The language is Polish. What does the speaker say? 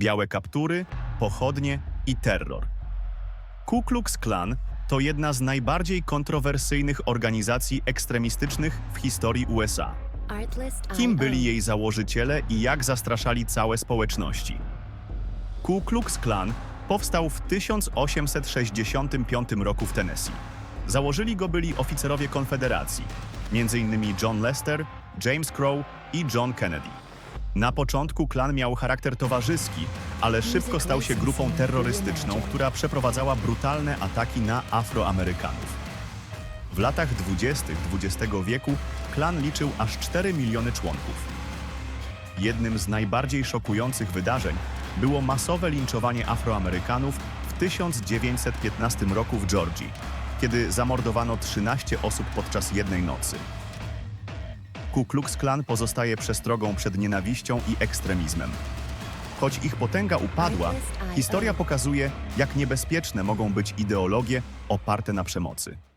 białe kaptury, pochodnie i terror. Ku Klux Klan to jedna z najbardziej kontrowersyjnych organizacji ekstremistycznych w historii USA. Kim byli jej założyciele i jak zastraszali całe społeczności? Ku Klux Klan powstał w 1865 roku w Tennessee. Założyli go byli oficerowie Konfederacji, m.in. John Lester, James Crow i John Kennedy. Na początku klan miał charakter towarzyski, ale szybko stał się grupą terrorystyczną, która przeprowadzała brutalne ataki na Afroamerykanów. W latach 20. XX wieku klan liczył aż 4 miliony członków. Jednym z najbardziej szokujących wydarzeń było masowe linczowanie Afroamerykanów w 1915 roku w Georgii, kiedy zamordowano 13 osób podczas jednej nocy. Ku Klux Klan pozostaje przestrogą przed nienawiścią i ekstremizmem. Choć ich potęga upadła, historia pokazuje, jak niebezpieczne mogą być ideologie oparte na przemocy.